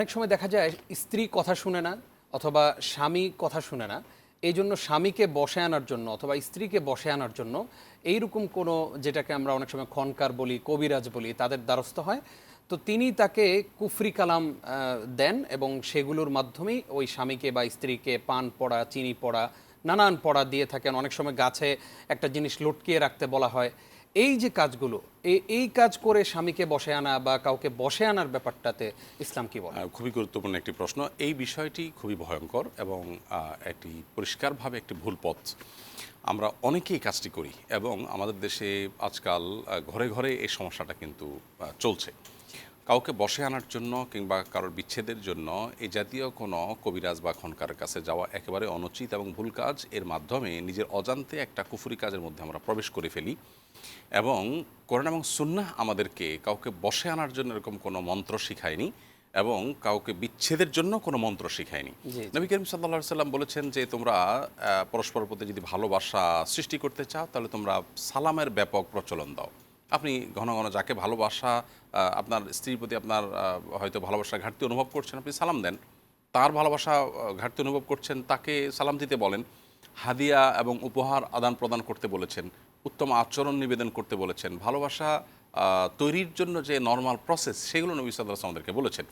অনেক সময় দেখা যায় স্ত্রী কথা শুনে না অথবা স্বামী কথা শুনে না। এই জন্য স্বামীকে বসে আনার জন্য অথবা স্ত্রীকে বসে আনার জন্য এইরকম কোনো যেটাকে আমরা অনেক সময় খনকার বলি, কবিরাজ বলি, তাদের দ্বারস্থ হয়। তো তিনি তাকে কুফরি কালাম দেন এবং সেগুলোর মাধ্যমেই ওই স্বামীকে বা স্ত্রীকে পান পড়া, চিনি পড়া, নানান পড়া দিয়ে থাকেন। অনেক সময় গাছে একটা জিনিস লটকিয়ে রাখতে বলা হয়। এই যে কাজগুলো এই কাজ করে স্বামীকে বসে আনা বা কাউকে বসে আনার ব্যাপারটাতে ইসলাম কি বলে? খুবই গুরুত্বপূর্ণ একটি প্রশ্ন। এই বিষয়টি খুবই ভয়ঙ্কর এবং একটি পরিষ্কারভাবে একটি ভুল পথ। আমরা অনেকেই কাজটি করি এবং আমাদের দেশে আজকাল ঘরে ঘরে এই সমস্যাটা কিন্তু চলছে। কাউকে বসে আনার জন্য কিংবা কারোর বিচ্ছেদের জন্য এই জাতীয় কোনো কবিরাজ বা খনকারের কাছে যাওয়া একেবারে অনুচিত এবং ভুল কাজ। এর মাধ্যমে নিজের অজান্তে একটা কুফুরি কাজের মধ্যে আমরা প্রবেশ করে ফেলি। এবং কোরআন এবং সুন্নাহ আমাদেরকে কাউকে বসে আনার জন্য এরকম কোনো মন্ত্র শিখায়নি এবং কাউকে বিচ্ছেদের জন্য কোনো মন্ত্র শিখায়নি। নবী করিম সাল্লা সাল্লাম বলেছেন যে তোমরা আহ, পরস্পরের প্রতি যদি ভালোবাসা সৃষ্টি করতে চাও তাহলে তোমরা সালামের ব্যাপক প্রচলন দাও। আপনি ঘন ঘন যাকে ভালোবাসা আপনার স্ত্রীর প্রতি আপনার হয়তো ভালোবাসা ঘাটতি অনুভব করছেন আপনি সালাম দেন। তার ভালোবাসা ঘাটতি অনুভব করছেন তাকে সালাম দিতে বলেন। হাদিয়া এবং উপহার আদান প্রদান করতে বলেছেন। উত্তম আচরণ নিবেদন করতে বলেছেন। ভালোবাসা তৈরির জন্য যে নর্মাল প্রসেস সেগুলো নবী সাল্লাহ আমাদেরকে বলেছেন।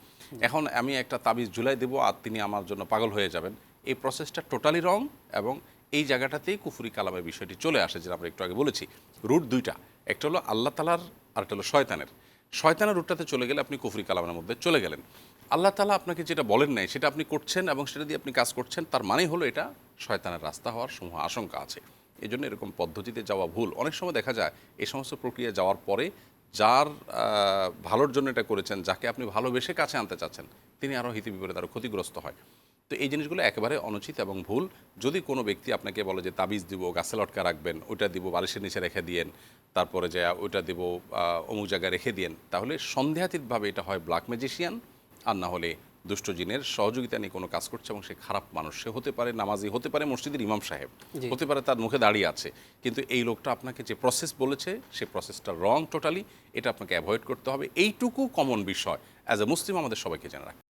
এখন আমি একটা তাবিজ জুলাই দেবো আর তিনি আমার জন্য পাগল হয়ে যাবেন। এই প্রসেসটা টোটালি রং এবং এই জায়গাটাতেই কুফুরি কালামের বিষয়টি চলে আসে, যেটা আমরা একটু আগে বলেছি। রুট দুইটা, একটা হলো আল্লাহ তালার আর একটা হলো শয়তানের। শয়তানের রুটটাতে চলে গেলে আপনি কুফরি কালামের মধ্যে চলে গেলেন। আল্লাহ তালা আপনাকে যেটা বলেন নাই, সেটা আপনি করছেন এবং সেটা দিয়ে আপনি কাজ করছেন, তার মানে হলো এটা শয়তানের রাস্তা হওয়ার সমূহ আশঙ্কা আছে। এই জন্য এরকম পদ্ধতিতে যাওয়া ভুল। অনেক সময় দেখা যায়, এই সমস্ত প্রক্রিয়া যাওয়ার পরে যার ভালোর জন্য এটা করেছেন, যাকে আপনি ভালোবেসে কাছে আনতে চাচ্ছেন, তিনি আরও হিতে বিপরীত আরও ক্ষতিগ্রস্ত হয়। তো এই জিনিসগুলো একেবারে অনুচিত এবং ভুল। যদি কোনো ব্যক্তি আপনাকে বলে যে তাবিজ দিব গাছে লটকা রাখবেন ওইটা দিব বালিশের নিচে রেখে দিয়েন তারপরে যে ওইটা দিব অমুক জায়গায় রেখে দিয়েন তাহলে সন্দেহাতীতভাবে এটা হয় ব্ল্যাক ম্যাজিশিয়ান। আর না হলে দুষ্ট জিনের সহযোগিতা নিয়ে কোনো কাজ করছে এবং সে খারাপ মানুষ। সে হতে পারে নামাজি হতে পারে মসজিদের ইমাম সাহেব হতে পারে তার মুখে দাঁড়িয়ে আছে। কিন্তু এই লোকটা আপনাকে যে প্রসেস বলেছে সে প্রসেসটা রং টোটালি এটা আপনাকে অ্যাভয়েড করতে হবে। এইটুকু কমন বিষয়। অ্যাজ এ মুসলিম আমাদের সবাইকে জানা রাখতে।